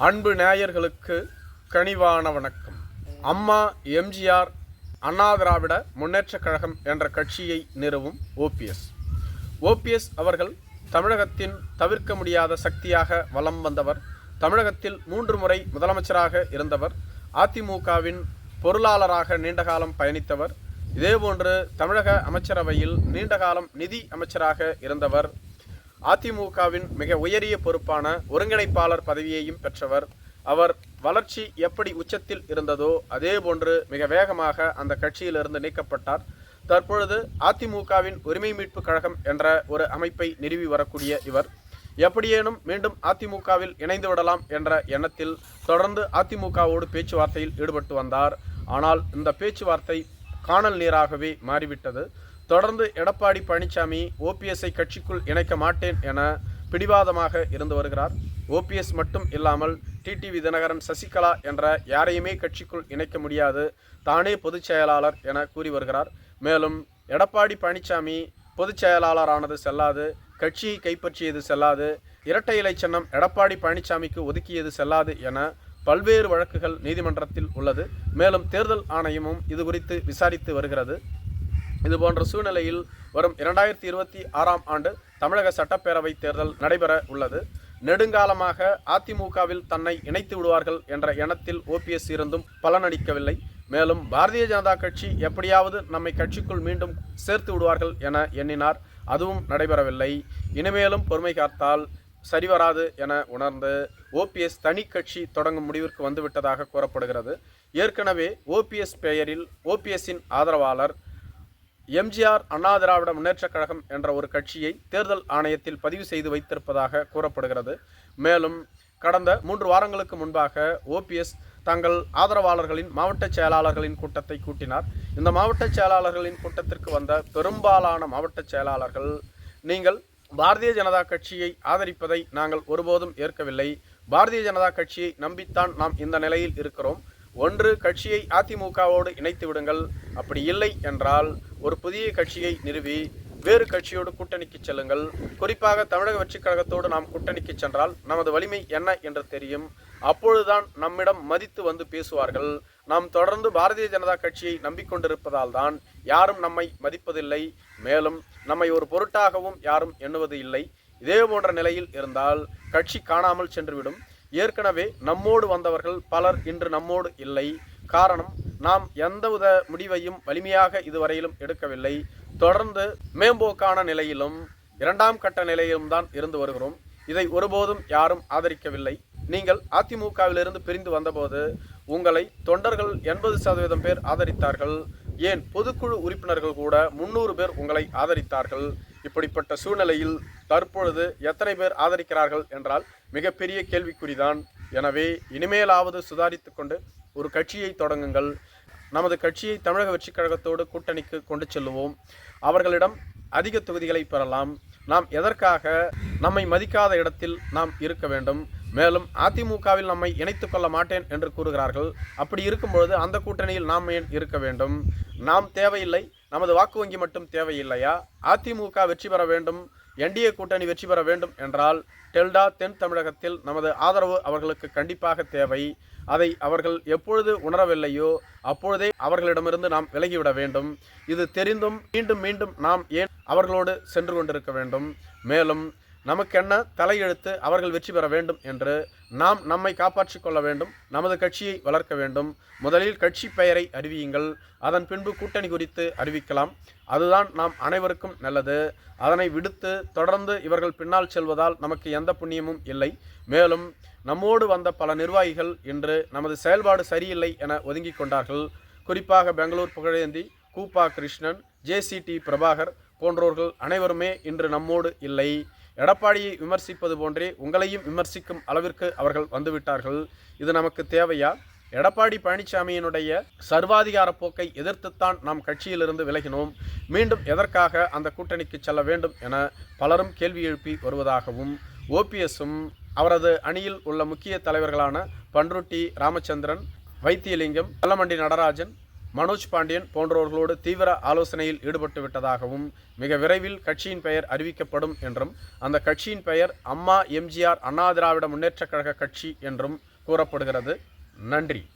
அன்பு நேயர்களுக்கு கனிவான வணக்கம். அம்மா எம்ஜிஆர் அண்ணா திராவிட முன்னேற்றக் கழகம் என்ற கட்சியை நிறுவும் ஓபிஎஸ் ஓபிஎஸ் அவர்கள் தமிழகத்தின் தவிர்க்க முடியாத சக்தியாக வலம் வந்தவர் தமிழகத்தில் மூன்று முறை முதலமைச்சராக இருந்தவர் அதிமுகவின் பொருளாளராக நீண்டகாலம் பயணித்தவர் இதேபோன்று தமிழக அமைச்சரவையில் நீண்டகாலம் நிதி அமைச்சராக இருந்தவர் அதிமுகவின் மிக உயரிய பொறுப்பான ஒருங்கிணைப்பாளர் பதவியையும் பெற்றவர். அவர் வளர்ச்சி எப்படி உச்சத்தில் இருந்ததோ அதேபோன்று மிக வேகமாக அந்த கட்சியிலிருந்து நீக்கப்பட்டார். தற்பொழுது அதிமுகவின் உரிமை மீட்பு கழகம் என்ற ஒரு அமைப்பை நிறுவி வரக்கூடிய இவர். எப்படியேனும் மீண்டும் அதிமுகவில் இணைந்து விடலாம் என்ற எண்ணத்தில் தொடர்ந்து அதிமுகவோடு பேச்சுவார்த்தையில் ஈடுபட்டு வந்தார். ஆனால் இந்த பேச்சுவார்த்தை காணல் நீராகவே மாறிவிட்டது. தொடர்ந்து எடப்பாடி பழனிசாமி ஓபிஎஸ்ஐ கட்சிக்குள் இணைக்க மாட்டேன் என பிடிவாதமாக இருந்து வருகிறார். ஓபிஎஸ் மட்டும் இல்லாமல் டிடிவி தினகரன் சசிகலா என்ற யாரையுமே கட்சிக்குள் இணைக்க முடியாது. தானே பொதுச் செயலாளர் என கூறி வருகிறார். மேலும் எடப்பாடி பழனிசாமி பொதுச் செயலாளரானது செல்லாது கட்சியை கைப்பற்றியது செல்லாது இரட்டை இலை சின்னம் எடப்பாடி பழனிசாமிக்கு ஒதுக்கியது செல்லாது என பல்வேறு வழக்குகள் நீதிமன்றத்தில் உள்ளது. மேலும் தேர்தல் ஆணையமும் இது குறித்து விசாரித்து வருகிறது. இது போன்ற சூழ்நிலையில் வரும் இரண்டாயிரத்தி இருபத்தி ஆறாம் ஆண்டு தமிழக சட்டப்பேரவை தேர்தல் நடைபெற உள்ளது. நெடுங்காலமாக அதிமுகவில் தன்னை இணைத்து விடுவார்கள் என்ற எண்ணத்தில் ஓபிஎஸ் இருந்தும் பலனளிக்கவில்லை. மேலும் பாரதிய ஜனதா கட்சி எப்படியாவது நம்மை கட்சிக்குள் மீண்டும் சேர்த்து விடுவார்கள் என எண்ணினார். அதுவும் நடைபெறவில்லை. இனிமேலும் பொறுமை காத்தால் சரிவராது என உணர்ந்து ஓபிஎஸ் தனி கட்சி தொடங்கும் முடிவிற்கு வந்துவிட்டதாக கூறப்படுகிறது. ஏற்கனவே ஓபிஎஸ் பெயரில் ஓபிஎஸ்ஸின் ஆதரவாளர் எம்ஜிஆர் அண்ணா திராவிட முன்னேற்றக் கழகம் என்ற ஒரு கட்சியை தேர்தல் ஆணையத்தில் பதிவு செய்து வைத்திருப்பதாக கூறப்படுகிறது. மேலும் கடந்த மூன்று வாரங்களுக்கு முன்பாக ஓபிஎஸ் தங்கள் ஆதரவாளர்களின் மாவட்ட செயலாளர்களின் கூட்டத்தை கூட்டினார். இந்த மாவட்ட செயலாளர்களின் கூட்டத்திற்கு வந்த பெரும்பாலான மாவட்ட செயலாளர்கள் நீங்கள் பாரதிய ஜனதா கட்சியை ஆதரிப்பதை நாங்கள் ஒருபோதும் ஏற்கவில்லை. பாரதிய ஜனதா கட்சியை நம்பித்தான் நாம் இந்த நிலையில் இருக்கிறோம். ஒன்று கட்சியை அதிமுகவோடு இணைத்து விடுங்கள். அப்படி இல்லை என்றால் ஒரு புதிய கட்சியை நிறுவி வேறு கட்சியோடு கூட்டணிக்கு செல்லுங்கள். குறிப்பாக தமிழக வெற்றிக் கழகத்தோடு நாம் கூட்டணிக்கு சென்றால் நமது வலிமை என்ன என்று தெரியும். அப்பொழுதுதான் நம்மிடம் மதித்து வந்து பேசுவார்கள். நாம் தொடர்ந்து பாரதிய ஜனதா கட்சியை நம்பிக்கொண்டிருப்பதால் தான் யாரும் நம்மை மதிப்பதில்லை. மேலும் நம்மை ஒரு பொருட்டாகவும் யாரும் எண்ணுவது இல்லை. இதே போன்ற நிலையில் இருந்தால் கட்சி காணாமல் சென்றுவிடும். ஏற்கனவே நம்மோடு வந்தவர்கள் பலர் இன்று நம்மோடு இல்லை. காரணம் நாம் எந்தவித முடிவையும் வலிமையாக இதுவரையிலும் எடுக்கவில்லை. தொடர்ந்து மேம்போக்கான நிலையிலும் இரண்டாம் கட்ட நிலையிலும் தான் இருந்து வருகிறோம். இதை ஒருபோதும் யாரும் ஆதரிக்கவில்லை. நீங்கள் அதிமுகவிலிருந்து பிரிந்து வந்தபோது உங்களை தொண்டர்கள் எண்பது சதவீதம் பேர் ஆதரித்தார்கள். ஏன் பொதுக்குழு உறுப்பினர்கள் கூட முன்னூறு பேர் உங்களை ஆதரித்தார்கள். இப்படிப்பட்ட சூழ்நிலையில் தற்பொழுது எத்தனை பேர் ஆதரிக்கிறார்கள் என்றால் மிகப்பெரிய கேள்விக்குறிதான். எனவே இனிமேலாவது சுதாரித்து கொண்டு ஒரு கட்சியை தொடங்குங்கள். நமது கட்சியை தமிழக வெற்றிக் கழகத்தோடு கூட்டணிக்கு கொண்டு செல்லுவோம். அவர்களிடம் அதிக தொகுதிகளை பெறலாம். நாம் எதற்காக? நம்மை மதிக்காத இடத்தில் நாம் இருக்க வேண்டும். மேலும் அதிமுகவில் நம்மை இணைத்துக் கொள்ள மாட்டேன் என்று கூறுகிறார்கள். அப்படி இருக்கும்பொழுது அந்த கூட்டணியில் நாம் ஏன் இருக்க வேண்டும்? நாம் தேவையில்லை. நமது வாக்கு வங்கி மட்டும் தேவையில்லையா? அதிமுக வெற்றி பெற வேண்டும். என்டிஏ கூட்டணி வெற்றி பெற வேண்டும் என்றால் டெல்டா தென் தமிழகத்தில் நமது ஆதரவு அவர்களுக்கு கண்டிப்பாக தேவை. அதை அவர்கள் எப்பொழுது உணரவில்லையோ அப்பொழுதே அவர்களிடமிருந்து நாம் விலகிவிட வேண்டும். இது தெரிந்தும் மீண்டும் மீண்டும் நாம் ஏன் அவர்களோடு சென்று கொண்டிருக்க வேண்டும்? மேலும் நமக்கென்ன தலையெழுத்து அவர்கள் வெற்றி பெற வேண்டும் என்று நாம் நம்மை காப்பாற்றிக் கொள்ள வேண்டும் நமது கட்சியை வளர்க்க வேண்டும். முதலில் கட்சி பெயரை அறிவியுங்கள் அதன் பின்பு கூட்டணி குறித்து அறிவிக்கலாம். அதுதான் நாம் அனைவருக்கும் நல்லது. அதனை விடுத்து தொடர்ந்து இவர்கள் பின்னால் செல்வதால் நமக்கு எந்த புண்ணியமும் இல்லை. மேலும் நம்மோடு வந்த பல நிர்வாகிகள் இன்று நமது செயல்பாடு சரியில்லை என ஒதுங்கிக் கொண்டார்கள். குறிப்பாக பெங்களூர் புகழேந்தி கூப்பா கிருஷ்ணன் ஜேசிடி பிரபாகர் போன்றோர்கள் அனைவருமே இன்று நம்மோடு இல்லை. எடப்பாடியை விமர்சிப்பது போன்றே உங்களையும் விமர்சிக்கும் அளவிற்கு அவர்கள் வந்துவிட்டார்கள். இது நமக்கு தேவையா? எடப்பாடி பழனிசாமியினுடைய சர்வாதிகார போக்கை எதிர்த்துத்தான் நாம் கட்சியிலிருந்து விலகினோம். மீண்டும் எதற்காக அந்த கூட்டணிக்கு செல்ல வேண்டும் என பலரும் கேள்வி எழுப்பி வருவதாகவும் ஓபிஎஸும் அவரது அணியில் உள்ள முக்கிய தலைவர்களான பன்ருட்டி ராமச்சந்திரன் வைத்தியலிங்கம் வெல்லமண்டி நடராஜன் மனோஜ் பாண்டியன் போன்றவர்களோடு தீவிர ஆலோசனையில் ஈடுபட்டு விட்டதாகவும் மிக விரைவில் கட்சியின் பெயர் அறிவிக்கப்படும் என்றும் அந்த கட்சியின் பெயர் அம்மா எம்ஜிஆர் அண்ணா திராவிட முன்னேற்றக் கழக கட்சி என்றும் கூறப்படுகிறது. நன்றி.